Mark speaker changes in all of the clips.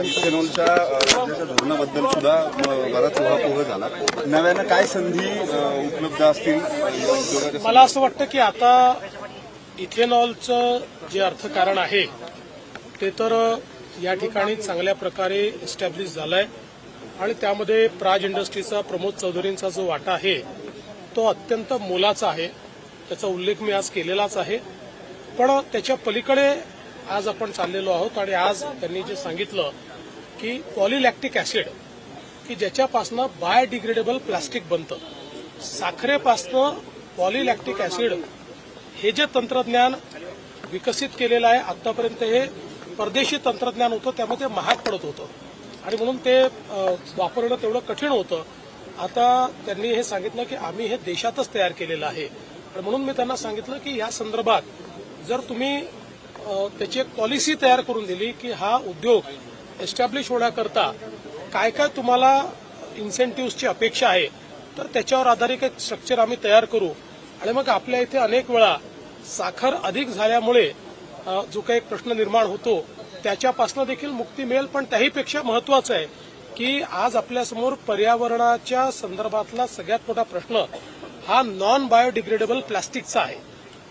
Speaker 1: इथेनॉलच्या राज्याच्या धोरणाबद्दल सुद्धा बराच उहापोह झाला. नव्यानं काय संधी उपलब्ध असतील?
Speaker 2: मला असं वाटतं की आता इथेनॉलचं जे अर्थकारण आहे ते तर या ठिकाणी चांगल्या प्रकारे इस्टॅब्लिश झालंय. आणि त्यामध्ये प्राज इंडस्ट्रीचा प्रमोद चौधरींचा जो वाटा आहे तो अत्यंत मोलाचा आहे. त्याचा उल्लेख मी आज केलेलाच आहे. पण त्याच्या पलीकडे आज आपण चाललेलो आहोत आणि आज त्यांनी जे सांगितलं की पॉलिलॅक्टिक ऍसिड की ज्याच्यापासनं बायोडिग्रेडेबल प्लास्टिक बनतं. साखरेपासनं पॉलिलॅक्टिक ऍसिड हे जे तंत्रज्ञान विकसित केलेलं आहे आतापर्यंत हे परदेशी तंत्रज्ञान होतं त्यामुळे ते महाग पडत होतं. आणि म्हणून ते वापरणं तेवढं कठीण होतं. आता त्यांनी हे सांगितलं की आम्ही हे देशातच तयार केलेलं आहे. आणि म्हणून मी त्यांना सांगितलं की या संदर्भात जर तुम्ही त्याची एक पॉलिसी तयार करून दिली की हा उद्योग एस्टॅब्लिश होण्याकरता काय काय तुम्हाला इन्सेंटिव्हची अपेक्षा आहे तर त्याच्यावर आधारित एक स्ट्रक्चर आम्ही तयार करू. आणि मग आपल्या इथे अनेक वेळा साखर अधिक झाल्यामुळे जो काही एक प्रश्न निर्माण होतो त्याच्यापासून देखील मुक्ती मिळेल. पण त्याहीपेक्षा महत्वाचं आहे की आज आपल्यासमोर पर्यावरणाच्या संदर्भातला सगळ्यात मोठा प्रश्न हा नॉन बायोडिग्रेडेबल प्लास्टिकचा आहे.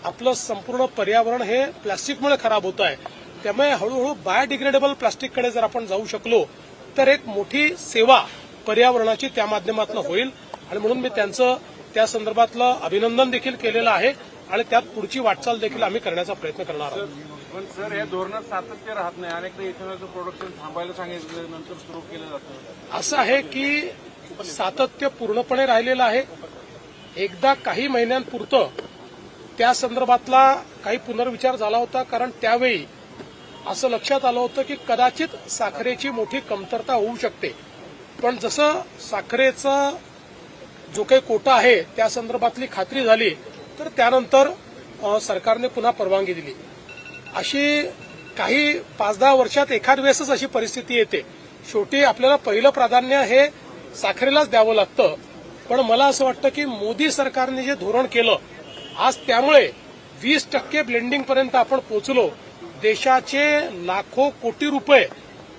Speaker 2: आपलं संपूर्ण पर्यावरण हे प्लास्टिकमुळे खराब होत आहे. त्यामुळे हळूहळू बायोडिग्रेडेबल प्लास्टिककडे जर आपण जाऊ शकलो तर एक मोठी सेवा पर्यावरणाची त्या माध्यमातून होईल. आणि म्हणून मी त्यांचं त्या संदर्भातलं अभिनंदन देखील केलेलं आहे. आणि त्यात पुढची वाटचाल देखील आम्ही करण्याचा प्रयत्न करणार आहोत.
Speaker 3: पण सर या धोरणात सातत्य राहत नाही. अनेकदा इथेनॉलचं प्रोडक्शन थांबायला सांगितलं नंतर सुरू केलं जातं.
Speaker 2: असं आहे की सातत्य पूर्णपणे राहिलेलं आहे. एकदा काही महिन्यांपुरतं त्या संदर्भातला काही पुनर्विचार झाला होता कारण त्यावेळी असं लक्षात आलं होतं की कदाचित साखरेची मोठी कमतरता होऊ शकते. पण जसं साखरेचा जो काही कोटा आहे त्या संदर्भातली खात्री झाली तर त्यानंतर सरकारने पुन्हा परवानगी दिली. अशी काही पाच दहा वर्षात एखाद वेळेसच अशी परिस्थिती येते. शेवटी आपल्याला पहिलं प्राधान्य हे साखरेलाच द्यावं लागतं. पण मला असं वाटतं की मोदी सरकारने जे धोरण केलं आज त्यामुळे वीस टक्के ब्लेंडिंग पर्यंत आपण पोहोचलो. देशाचे लाखो कोटी रुपये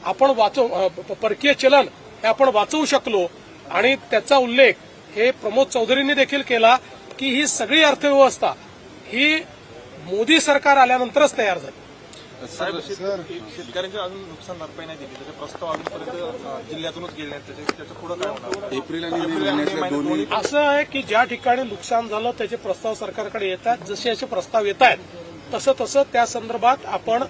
Speaker 2: आपण वाचव प- परकीय चलन हे आपण वाचवू शकलो. आणि त्याचा उल्लेख हे प्रमोद चौधरींनी देखील केला की ही सगळी अर्थव्यवस्था ही मोदी सरकार आल्यानंतरच तयार झाली.
Speaker 3: साहेब शेतकऱ्यांची अजून नुकसान भरपाई नाही दिली. त्याचे प्रस्ताव अजूनपर्यंत जिल्ह्यातूनच गेले नाहीत. त्याचे त्याचं पुढे काय होणार?
Speaker 1: एप्रिल आणि मे महिन्यातल्या दोन्ही
Speaker 2: असं आहे की ज्या ठिकाणी नुकसान झालं त्याचे प्रस्ताव सरकारकडे येतात. जसे असे प्रस्ताव येत आहेत तसं तसं त्या संदर्भात आपण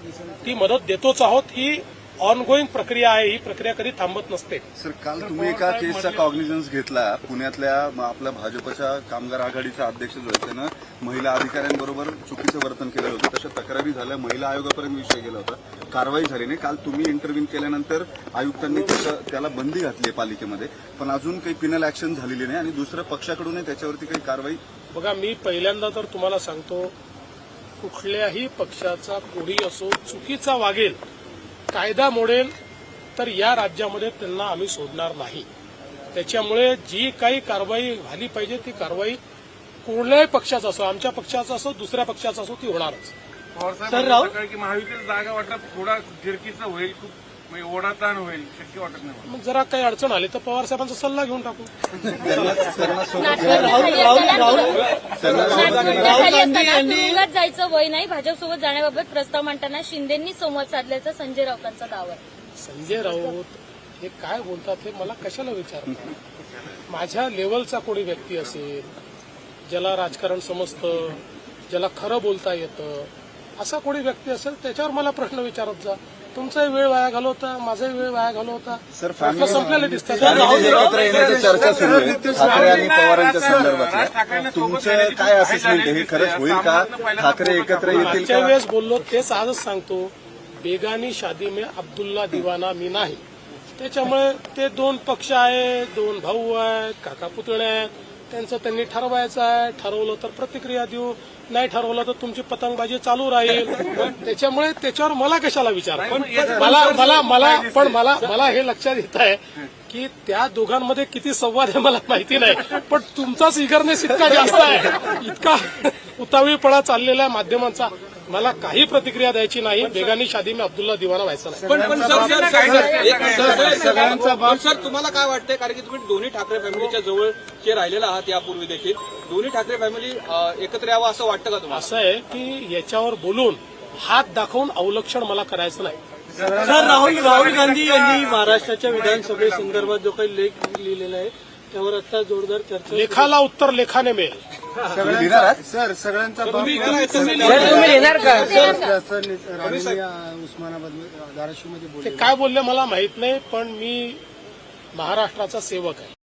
Speaker 2: ती मदत देतोच आहोत. ही ऑनगोईंग प्रक्रिया आहे ही प्रक्रिया कधी थांबत नसते.
Speaker 1: सर काल तुम्ही एका केसचा कॉग्निझन्स घेतला. पुण्यातल्या आपल्या भाजपच्या कामगार आघाडीच्या अध्यक्ष जो त्यानं महिला अधिकाऱ्यांबरोबर चुकीचं वर्तन केलं होतं. तशा तक्रारी झाल्या महिला आयोगापर्यंत विषय गेला होता. कारवाई झाली नाही. काल तुम्ही इंटरव्ह्यू केल्यानंतर आयुक्तांनी त्याचं- त्याला बंदी घातली आहे पालिकेमध्ये. पण अजून काही पिनल ऍक्शन झालेली नाही आणि दुसऱ्या पक्षाकडूनही त्याच्यावरती काही कारवाई
Speaker 2: बघा मी पहिल्यांदा तर तुम्हाला सांगतो कुठल्याही पक्षाचा कोणी असो चुकीचा वागेल कायदा मोडेल तर या राज्यामध्ये त्यांना आम्ही सोडणार नाही. त्याच्यामुळे जी काही कारवाई झाली पाहिजे ती कारवाई कोणत्याही पक्षाचा असो आमच्या पक्षाचा असो दुसऱ्या पक्षाचा असो ती होणारच.
Speaker 3: की महायुतीला जागा वाटत थोडा फिरकीचं होईल खूप ओढाताण होईल शक्य वाटत नाही मला.
Speaker 2: मग जरा काही अडचण आली तर पवार साहेबांचा सल्ला घेऊन टाकू
Speaker 4: तुरुंगात जायचं वय नाही भाजपसोबत जाण्याबाबत प्रस्ताव मांडताना शिंदेंनी संवाद साधल्याचा संजय राऊतांचा दावा आहे.
Speaker 2: संजय राऊत हे काय बोलतात हे मला कशाला विचारतात माझ्या लेवलचा कोणी व्यक्ती असेल ज्याला राजकारण समजतं ज्याला खरं बोलता येतं असा कोणी व्यक्ती असेल त्याच्यावर मला प्रश्न विचारत जा तुमचाही वेळ वाया घालवता माझाही वेळ वाया घालवता
Speaker 1: सर
Speaker 2: संपलेले दिसतात
Speaker 1: चर्चा सुरू आहे ठाकरे आणि पवारांच्या संदर्भात तुमचं काय असेसमेंट आहे हे खरंच होईल का ठाकरे एकत्र येतील
Speaker 2: वेळेस बोललो तेच आजच सांगतो बेगानी शादी में अब्दुल्ला दिवाना मी नाही त्याच्यामुळे ते दोन पक्ष आहेत दोन भाऊ आहेत काका पुतळे आहेत त्यांचं त्यांनी ठरवायचं आहे. ठरवलं तर प्रतिक्रिया देऊ. नाही ठरवलं तर तुमची पतंगबाजी चालू राहील. त्याच्यामुळे त्याच्यावर मला कशाला विचार? पण मला मला मला पण मला मला हे लक्षात येत आहे की त्या दोघांमध्ये किती संवाद आहे मला माहिती नाही. पण तुमचाच इगरनेस इतका जास्त आहे. इतका उतावीळपणा चाललेल्या माध्यमांचा मला काही प्रतिक्रिया द्यायची नाही बेगानी शादी मी अब्दुल्ला दिवाना व्हायचा नाही
Speaker 5: पण पण सर, पण सर तुम्हाला काय वाटतंय कारण की तुम्ही दोन्ही ठाकरे फॅमिलीच्या जवळचे राहिलेला आहात यापूर्वी देखील दोन्ही ठाकरे फॅमिली एकत्र यावं असं वाटतं का तुम्हाला
Speaker 2: असं आहे की याच्यावर बोलून हात दाखवून अवलक्षण मला करायचं नाही
Speaker 6: सर राहुल राहुल गांधी यांनी महाराष्ट्राच्या विधानसभेसंदर्भात जो काही लेख लिहिलेला आहे त्यावर आता जोरदार चर्चा
Speaker 2: लेखाला उत्तर लेखाने मिळेल
Speaker 1: आहात?
Speaker 7: सर सगळ्यांचा बाप
Speaker 5: तुम्ही करा, तुम्ही
Speaker 7: उस्मानाबाद धाराशिवमध्ये बोलले
Speaker 2: काय बोलले मला माहीत नाही पण मी महाराष्ट्राचा सेवक आहे.